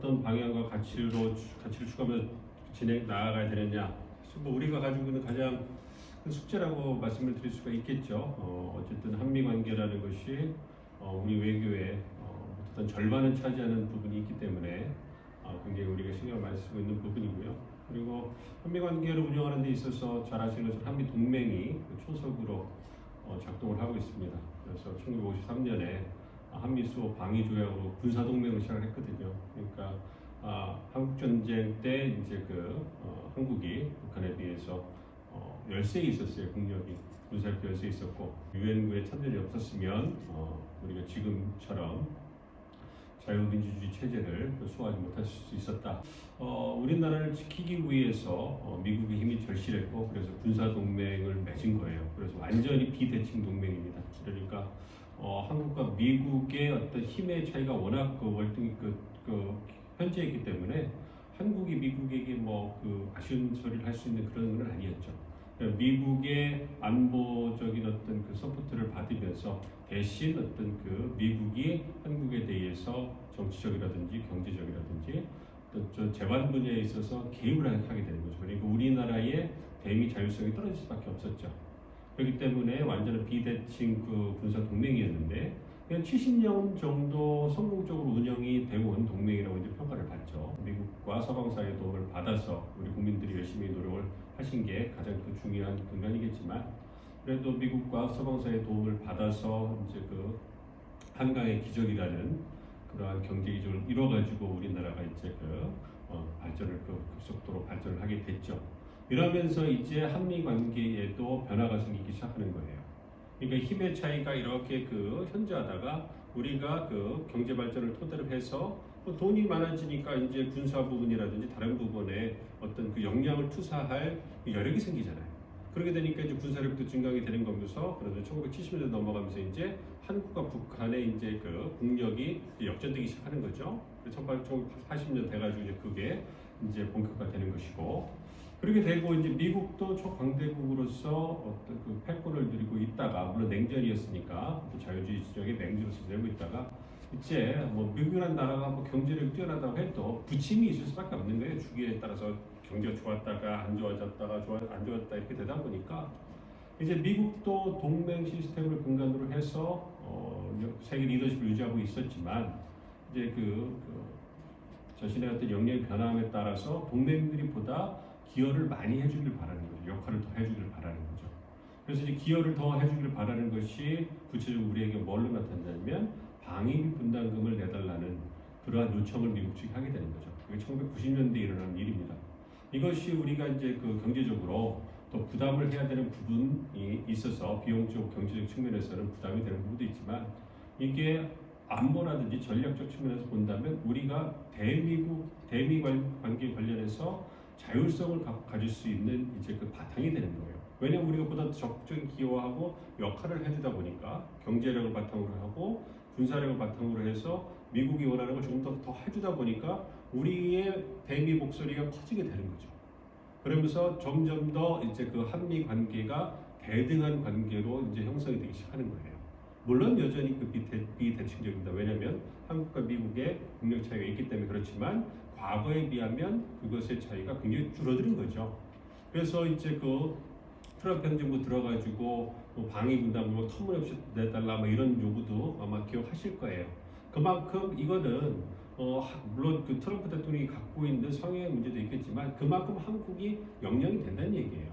어떤 방향과 가치로 가치를 추구하며 진행 나아가야 되느냐. 뭐 우리가 가지고 있는 가장 큰 숙제라고 말씀을 드릴 수가 있겠죠. 어, 어쨌든 한미 관계라는 것이 어, 우리 외교의 어, 어떤 절반은 차지하는 부분이 있기 때문에 어, 굉장히 우리가 신경을 많이 쓰고 있는 부분이고요. 그리고 한미 관계를 운영하는 데 있어서 잘 아시는 것처럼 한미 동맹이 그 초석으로 어, 작동을 하고 있습니다. 그래서 1953년에 한미수 방위 조약으로 군사 동맹을 시작을 했거든요. 그러니까 아, 한국 전쟁 때 이제 그 어, 한국이 북한에 비해서 어, 열세 있었어요 국력이 군사력 열세 있었고 유엔군의 참전이 없었으면 어, 우리가 지금처럼 자유민주주의 체제를 수호하지 못할 수 있었다. 어, 우리나라를 지키기 위해서 어, 미국의 힘이 절실했고 그래서 군사 동맹을 맺은 거예요. 그래서 완전히 비대칭 동맹입니다. 그러니까 어, 한국과 미국의 어떤 힘의 차이가 워낙 그 월등히 그, 그 현재이기 때문에 한국이 미국에게 뭐 그 아쉬운 소리를 할 수 있는 그런 건 아니었죠. 그러니까 미국의 안보적인 어떤 그 서포트를 받으면서 대신 어떤 그 미국이 한국에 대해서 정치적이라든지 경제적이라든지 저 재반 분야에 있어서 개입을 하게 되는 거죠. 그러니까 우리나라의 대미 자율성이 떨어질 수밖에 없었죠. 그렇기 때문에 완전한 비대칭 그 군사 동맹이었는데 그냥 70년 정도 성공적으로 운영이 되고 온 동맹이라고 이제 평가를 받죠. 미국과 서방 사회의 도움을 받아서 우리 국민들이 열심히 노력을 하신 게 가장 그 중요한 근간이겠지만 그래도 미국과 서방 사회의 도움을 받아서 이제 그 한강의 기적이라는 그러한 경제 기적을 이뤄가지고 우리나라가 이제 그 어, 발전을 그 급속도로 발전을 하게 됐죠. 이러면서 이제 한미 관계에도 변화가 생기기 시작하는 거예요. 그러니까 힘의 차이가 이렇게 그 현저하다가 우리가 그 경제 발전을 토대로 해서 뭐 돈이 많아지니까 이제 군사 부분이라든지 다른 부분에 어떤 그 역량을 투사할 여력이 생기잖아요. 그렇게 되니까 이제 군사력도 증강이 되는 거면서 그래도 1970년대 넘어가면서 이제 한국과 북한의 이제 그 국력이 역전되기 시작하는 거죠. 1880년 돼가지고 이제 그게 이제 본격화되는 것이고 그렇게 되고 이제 미국도 초강대국으로서 어떤 그 패권을 누리고 있다가 물론 냉전이었으니까 또 자유주의 지적의 맹주로서 되고 있다가 이제 뭐 미국이라는 나라가 뭐 경제력이 뛰어나다고 해도 부침이 있을 수밖에 없는 거예요. 주기에 따라서 경제가 좋았다가 안 좋아졌다가 좋아 안 좋았다 이렇게 되다 보니까 이제 미국도 동맹 시스템을 근간으로 해서 어, 세계 리더십을 유지하고 있었지만 이제 그, 그 자신의 어떤 역량의 변함에 따라서 동맹들이 보다 기여를 많이 해주길 바라는 거죠. 역할을 더 해주길 바라는 거죠. 그래서 이제 기여를 더 해주길 바라는 것이 구체적으로 우리에게 뭘로 나타나냐면 방위비 분담금을 내달라는 그러한 요청을 미국 측이 하게 되는 거죠. 그게 1990년대에 일어난 일입니다. 이것이 우리가 이제 그 경제적으로 또 부담을 해야 되는 부분이 있어서 비용적 경제적 측면에서는 부담이 되는 부분도 있지만 이게 안보라든지 전략적 측면에서 본다면 우리가 대미국 대미 관- 관계 관련해서 자율성을 가, 가질 수 있는 이제 그 바탕이 되는 거예요. 왜냐하면 우리가 보다 적극적인 기여하고 역할을 해주다 보니까 경제력을 바탕으로 하고 군사력을 바탕으로 해서 미국이 원하는 걸 조금 더, 더 해주다 보니까 우리의 대미 목소리가 커지게 되는 거죠. 그러면서 점점 더 이제 그 한미 관계가 대등한 관계로 이제 형성이 되기 시작하는 거예요. 물론 여전히 그 비대, 비대칭적입니다. 왜냐하면 한국과 미국의 국력 차이가 있기 때문에 그렇지만 과거에 비하면 그것의 차이가 굉장히 줄어드는 거죠. 그래서 이제 그 트럼프 행정부 들어가지고 뭐 방위 분담을 뭐 터무니없이 내달라 뭐 이런 요구도 아마 기억하실 거예요. 그만큼 이거는 어, 하- 물론 그 트럼프 대통령이 갖고 있는 성향의 문제도 있겠지만 그만큼 한국이 역량이 된다는 얘기예요.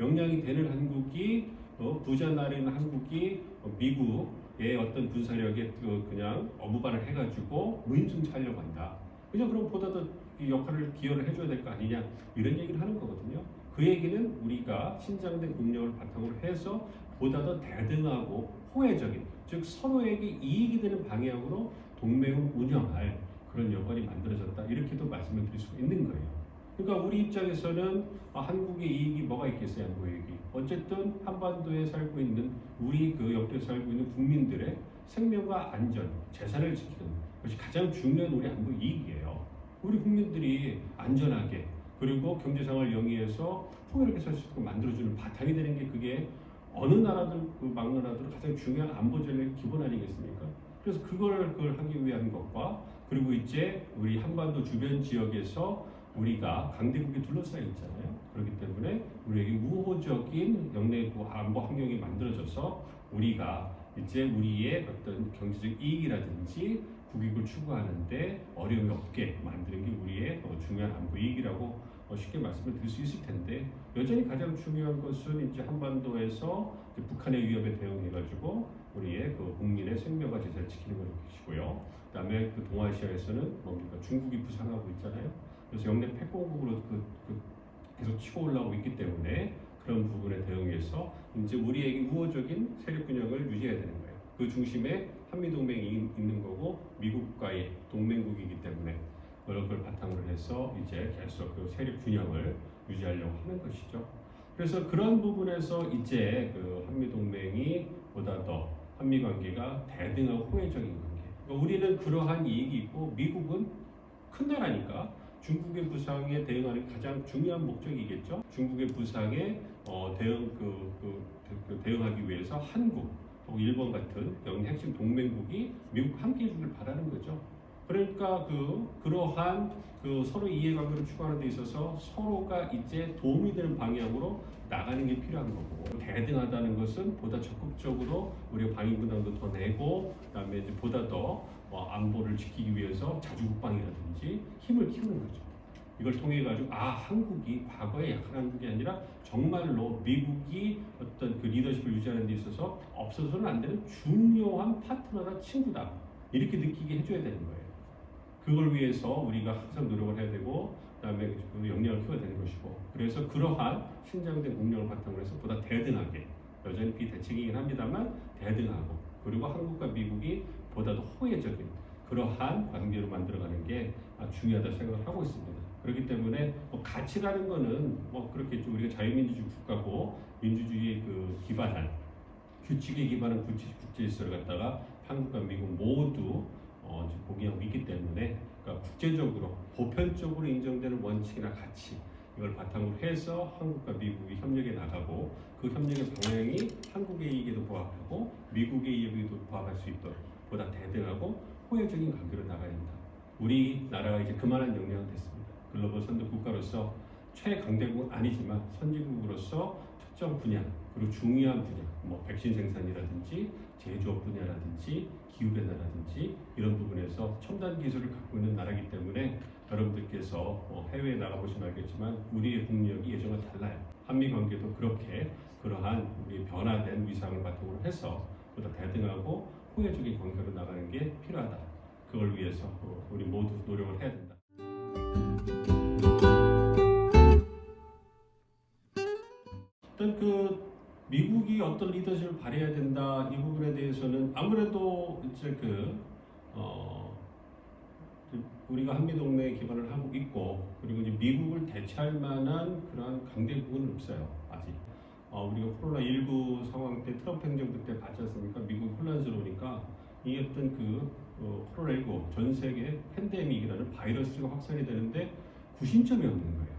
역량이 되는 한국이 어, 부자 나라인 한국이 어, 미국의 어떤 군사력에 그 그냥 어부반을 해가지고 무임승차하려고 한다. 그냥 그럼 보다 더이 역할을 기여를 해줘야 될 거 아니냐 이런 얘기를 하는 거거든요. 그 얘기는 우리가 신장된 국력을 바탕으로 해서 보다 더 대등하고 호혜적인 즉 서로에게 이익이 되는 방향으로 동맹을 운영할 그런 여건이 만들어졌다 이렇게도 말씀을 드릴 수가 있는 거예요. 그러니까 우리 입장에서는 아, 한국의 이익이 뭐가 있겠어요, 한국의 이익이. 어쨌든 한반도에 살고 있는 우리 그 옆에 살고 있는 국민들의 생명과 안전, 재산을 지키는 것이 가장 중요한 우리 한국 이익이에요. 우리 국민들이 안전하게 그리고 경제생활 영위해서 풍요롭게 살 수 있도록 만들어주는 바탕이 되는 게 그게 어느 나라들 그 막는 나라들 가장 중요한 안보 전략의 기본 아니겠습니까? 그래서 그걸 그걸 하기 위한 것과 그리고 이제 우리 한반도 주변 지역에서 우리가 강대국에 둘러싸여 있잖아요. 그렇기 때문에 우리에게 우호적인 영내부 안보 환경이 만들어져서 우리가 이제 우리의 어떤 경제적 이익이라든지 국익을 추구하는데 어려움이 없게 만드는 게 우리의 어, 중요한 안보 이익이라고 어, 쉽게 말씀을 드릴 수 있을 텐데 여전히 가장 중요한 것은 이제 한반도에서 이제 북한의 위협에 대응해가지고 우리의 그 국민의 생명과 재산을 지키는 것이고요. 그다음에 그 동아시아에서는 뭡니까 중국이 부상하고 있잖아요. 그래서 영내 패권국으로 그, 그 계속 치고 올라오고 있기 때문에 그런 부분에 대응해서 이제 우리에게 우호적인 세력 균형을 유지해야 되는 거예요. 그 중심에 한미 동맹이 있는 거고 미국과의 동맹국이기 때문에 그런 걸 바탕으로 해서 이제 계속 그 세력 균형을 유지하려고 하는 것이죠. 그래서 그런 부분에서 이제 그 한미 동맹이 보다 더 한미 관계가 대등하고 호혜적인 관계. 그러니까 우리는 그러한 이익이 있고 미국은 큰 나라니까 중국의 부상에 대응하는 가장 중요한 목적이겠죠. 중국의 부상에 어, 대응 그, 그, 그 대응하기 위해서 한국 혹은 일본 같은 영내 핵심 동맹국이 미국 함께 해주길 바라는 거죠. 그러니까 그 그러한 그 서로 이해관계를 추구하는 데 있어서 서로가 이제 도움이 되는 방향으로 나가는 게 필요한 거고 대등하다는 것은 보다 적극적으로 우리가 방위 부담도 더 내고 그다음에 이제 보다 더 어, 안보를 지키기 위해서 자주국방이라든지 힘을 키우는 거죠. 이걸 통해 가지고 아 한국이 과거에 약한 한국이 아니라 정말로 미국이 어떤 그 리더십을 유지하는 데 있어서 없어서는 안 되는 중요한 파트너나 친구다 이렇게 느끼게 해줘야 되는 거예요. 그걸 위해서 우리가 항상 노력을 해야 되고 그다음에 그 역량을 키워야 되는 것이고 그래서 그러한 신장된 국력을 바탕으로 해서 보다 대등하게 여전히 비대칭이긴 합니다만 대등하고 그리고 한국과 미국이 보다 더 호혜적인 그러한 관계로 만들어가는 게 아, 중요하다 생각을 하고 있습니다. 그렇기 때문에 뭐 가치라는 거는 뭐 그렇게 좀 우리가 자유민주주의 국가고 민주주의에 그 기반한 규칙에 기반한 국제 국제 질서를 갖다가 한국과 미국 모두 어, 공유하고 있기 때문에 그러니까 국제적으로 보편적으로 인정되는 원칙이나 가치 이걸 바탕으로 해서 한국과 미국이 협력해 나가고 그 협력의 방향이 한국의 이익에도 부합하고 미국의 이익에도 부합할 수 있도록 보다 대등하고 호혜적인 관계로 나가야 된다. 우리 나라가 이제 그만한 역량은 됐습니다. 글로벌 선도 국가로서 최강대국은 아니지만 선진국으로서 특정 분야 그리고 중요한 분야 뭐 백신 생산이라든지 제조업 분야라든지 기후 변화라든지 이런 부분에서 첨단 기술을 갖고 있는 나라이기 때문에 여러분들께서 뭐 해외에 나가보시면 알겠지만 우리의 국력이 예전과 달라요. 한미 관계도 그렇게 그러한 우리 변화된 위상을 바탕으로 해서 보다 대등하고 호혜적인 관계로 나가는 게 필요하다. 그걸 위해서 어, 우리 모두 노력을 해야 된다. 일단 그 미국이 어떤 리더십을 발휘해야 된다 이 부분에 대해서는 아무래도 이제 그 어, 우리가 한미 동맹에 기반을 하고 있고 그리고 이제 미국을 대체할 만한 그러한 강대국은 없어요 아직. 어, 우리가 코로나 19 상황 때 트럼프 행정부 때 봤지 않습니까? 미국 혼란스러우니까 이 어떤 그 어, 코로나 19전 세계 팬데믹이라는 바이러스가 확산이 되는데 구심점이 없는 거예요.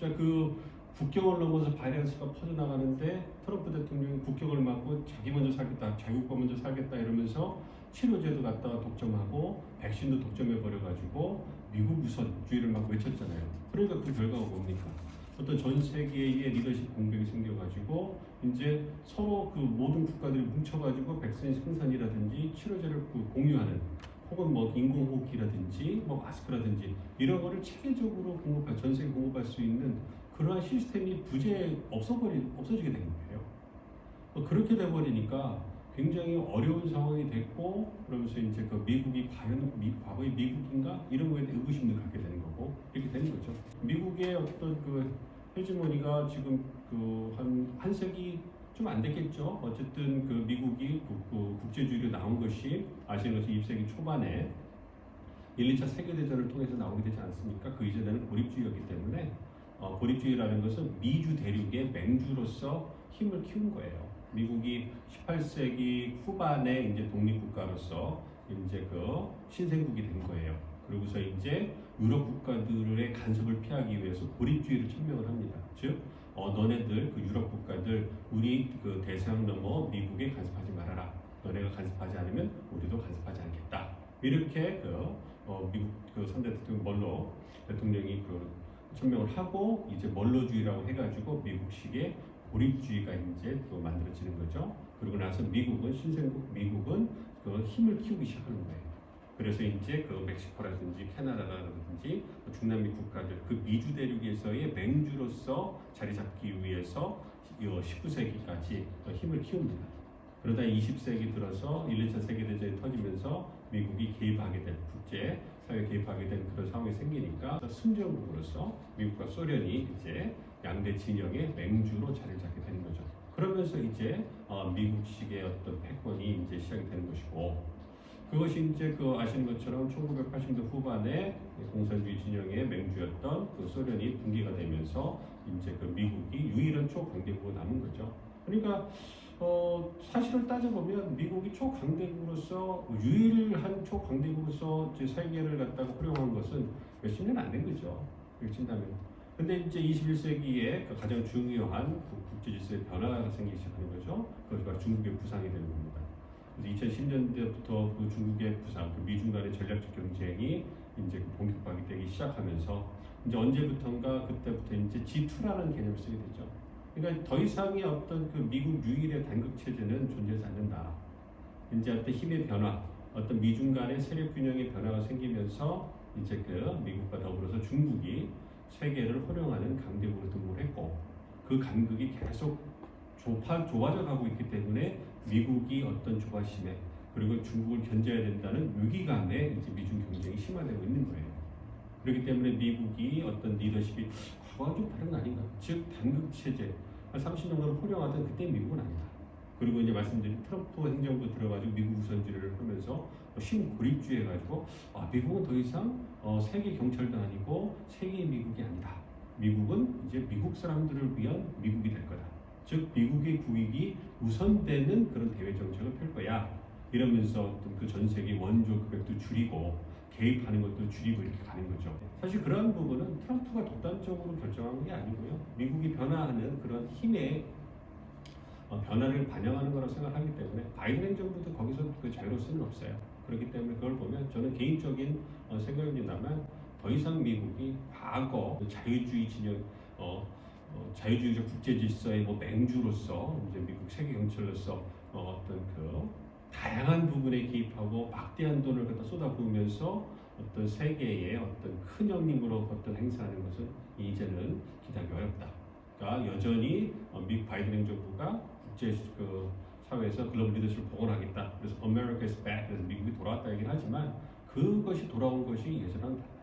자, 그 국경을 넘어서 바이러스가 퍼져나가는데 트럼프 대통령이 국경을 막고 자기 먼저 살겠다, 자국과 먼저 살겠다 이러면서 치료제도 갖다가 독점하고 백신도 독점해 버려 가지고 미국 우선주의를 막 외쳤잖아요. 그러니까 그 결과가 뭡니까? 어떤 전 세계의 리더십 공백이 생겨가지고 이제 서로 그 모든 국가들이 뭉쳐가지고 백신 생산이라든지 치료제를 그 공유하는 혹은 뭐 인공호흡기라든지 뭐 마스크라든지 이런 거를 체계적으로 공급할 전 세계 공급할 수 있는 그러한 시스템이 부재 없어버리 없어지게 된 거예요. 어, 그렇게 돼버리니까 굉장히 어려운 상황이 됐고 그러면서 이제 그 미국이 과연 미, 과거의 미국인가 이런 거에 대해 의구심을 갖게 되는 거고 이렇게 되는 거죠. 미국의 어떤 그 헤지모니가 지금 그한한 세기 좀 안 됐겠죠. 어쨌든 그 미국이 국, 그 국제주의로 나온 것이 아시는 것이 20세기 초반에 1, 2차 세계대전을 통해서 나오게 되지 않습니까? 그 이전에는 고립주의였기 때문에 어, 고립주의라는 것은 미주 대륙의 맹주로서 힘을 키운 거예요. 미국이 18세기 후반에 이제 독립국가로서 이제 그 신생국이 된 거예요. 그러고서 이제 유럽 국가들의 간섭을 피하기 위해서 고립주의를 천명을 합니다. 즉, 어, 너네들 그 유럽 국가들 우리 그 대서양 넘어 미국에 간섭하지 말아라. 너네가 간섭하지 않으면 우리도 간섭하지 않겠다. 이렇게 그 어, 미국 그 선대 대통령 멀로 대통령이 그 천명을 하고 이제 멀로주의라고 해가지고 미국식의 고립주의가 이제 또 만들어지는 거죠. 그리고 나서 미국은 신생국 미국은 그 힘을 키우기 시작하는 거예요. 그래서 이제 그 멕시코라든지 캐나다라든지 중남미 국가들 그 미주 대륙에서의 맹주로서 자리 잡기 위해서 19세기까지 힘을 키웁니다. 그러다 20세기 들어서 1, 2차 세계대전이 터지면서 미국이 개입하게 된 국제 사회 개입하게 된 그런 상황이 생기니까 순정국으로서 미국과 소련이 이제 양대 진영의 맹주로 자리를 잡게 되는 거죠. 그러면서 이제 어, 미국식의 어떤 패권이 이제 시작이 되는 것이고 그것이 이제 그 아시는 것처럼 1980년대 후반에 공산주의 진영의 맹주였던 그 소련이 붕괴가 되면서 이제 그 미국이 유일한 초강대국으로 남은 거죠. 그러니까 어, 사실을 따져보면 미국이 초강대국으로서 유일한 초강대국으로서 이제 세계를 갖다가 활용한 것은 몇십 년 안 된 거죠. 그렇게 친다면. 근데 이제 21세기에 그 가장 중요한 그 국제 질서의 변화가 생기기 시작하는 거죠. 그것이 바로 중국의 부상이 되는 겁니다. 그래서 2010년대부터 그 중국의 부상, 그 미중 간의 전략적 경쟁이 이제 그 본격화가 되기 시작하면서 이제 언제부턴가 그때부터 이제 G2라는 개념을 쓰게 되죠. 그러니까 더 이상의 어떤 그 미국 유일의 단극 체제는 존재하지 않는다. 이제 어떤 힘의 변화, 어떤 미중 간의 세력 균형의 변화가 생기면서 이제 그 미국과 더불어서 중국이 세계를 활용하는 강대국으로 등록했고 그 간극이 계속 좁아, 좁아져 가고 있기 때문에 미국이 어떤 조바심에 그리고 중국을 견제해야 된다는 위기감에 이제 미중 경쟁이 심화되고 있는 거예요. 그렇기 때문에 미국이 어떤 리더십이 과거와 좀 다른 거 아닌가? 즉 단극 체제 한 30년간 활용하던 그때 미국은 아니다. 그리고 이제 말씀드린 트럼프 행정부 들어가지고 미국 우선주의를 하면서 신 고립주의 해가지고 아, 미국은 더 이상 어, 세계 경찰도 아니고 세계 미국이 아니다. 미국은 이제 미국 사람들을 위한 미국이 될 거다. 즉 미국의 국익이 우선되는 그런 대외 정책을 펼 거야. 이러면서 그 전 세계 원조 금액도 줄이고 개입하는 것도 줄이고 이렇게 가는 거죠. 사실 그런 부분은 트럼프가 독단적으로 결정한 게 아니고요. 미국이 변화하는 그런 힘의 어, 변화를 반영하는 거라고 생각하기 때문에 바이든 행정부도 거기서 그 자유로울 수는 없어요. 그렇기 때문에 그걸 보면 저는 개인적인 어, 생각입니다만 더 이상 미국이 과거 그 자유주의 진영 어, 어, 자유주의적 국제 질서의 뭐 맹주로서 이제 미국 세계 경찰로서 어, 어떤 그 다양한 부분에 개입하고 막대한 돈을 갖다 쏟아부으면서 어떤 세계의 어떤 큰 형님으로 어떤 행사하는 것은 이제는 기대하기 어렵다. 그러니까 여전히 어, 미국 바이든 행정부가 국제 그 사회에서 글로벌 리더십을 복원하겠다. 그래서 America is back. 그래서 미국이 돌아왔다 얘기는 하지만 그것이 돌아온 것이 예전랑 달라요.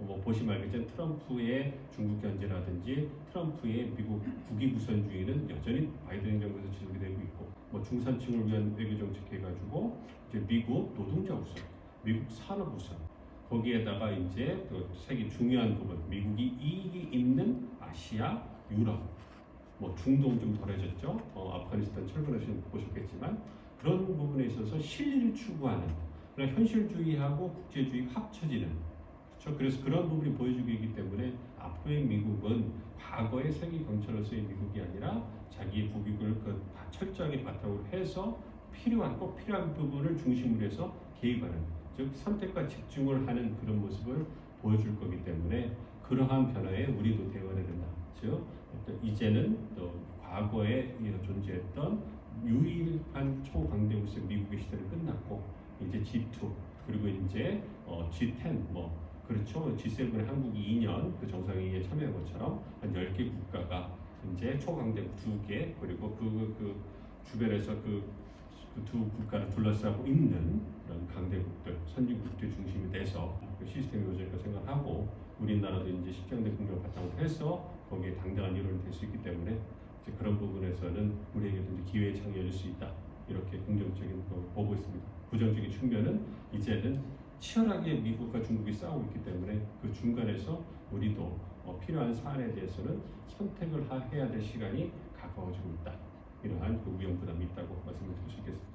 뭐 보시면 알겠지만 트럼프의 중국 견제라든지 트럼프의 미국 국익 우선주의는 여전히 바이든 행정부에서 지속이 되고 있고 뭐 중산층을 위한 외교 정책 해가지고 이제 미국 노동자 우선, 미국 산업 우선 거기에다가 이제 그 세계 중요한 부분 미국이 이익이 있는 아시아, 유럽 뭐 중동 좀 덜해졌죠. 어, 아프가니스탄 철거하신 보셨겠지만 그런 부분에 있어서 실리를 추구하는 그런 현실주의하고 국제주의 합쳐지는 그렇죠. 그래서 그런 부분이 보여주고 있기 때문에 앞으로의 미국은 과거의 세계 경찰로서의 미국이 아니라 자기의 국익을 그다 철저하게 바탕으로 해서 필요한 꼭 필요한 부분을 중심으로 해서 개입하는 즉 선택과 집중을 하는 그런 모습을 보여줄 거기 때문에 그러한 변화에 우리도 대응해야 된다. 즉 어떤 이제는 또 과거에 존재했던 유일한 초강대국의 미국의 시대는 끝났고 이제 G2 그리고 이제 어, G10 뭐 그렇죠? G7에 한국이 2년 그 정상회의에 참여한 것처럼 한 10개 국가가 이제 초강대국 2개 그리고 그, 그 주변에서 그 두 국가를 둘러싸고 있는 그런 강대국들, 선진국들 중심이 돼서 그 시스템이 요즘까 생각하고 우리나라도 이제 십경대 국력을 바탕으로 해서 거기에 당당한 일원이 될 수 있기 때문에 이제 그런 부분에서는 우리에게도 이제 기회의 창이 어수 있다 이렇게 긍정적인 거 보고 있습니다. 부정적인 측면은 이제는 치열하게 미국과 중국이 싸우고 있기 때문에 그 중간에서 우리도 어, 필요한 사안에 대해서는 선택을 해야 될 시간이 가까워지고 있다. 이러한 그 위험 부담이 있다고 말씀드릴 수 있겠습니다.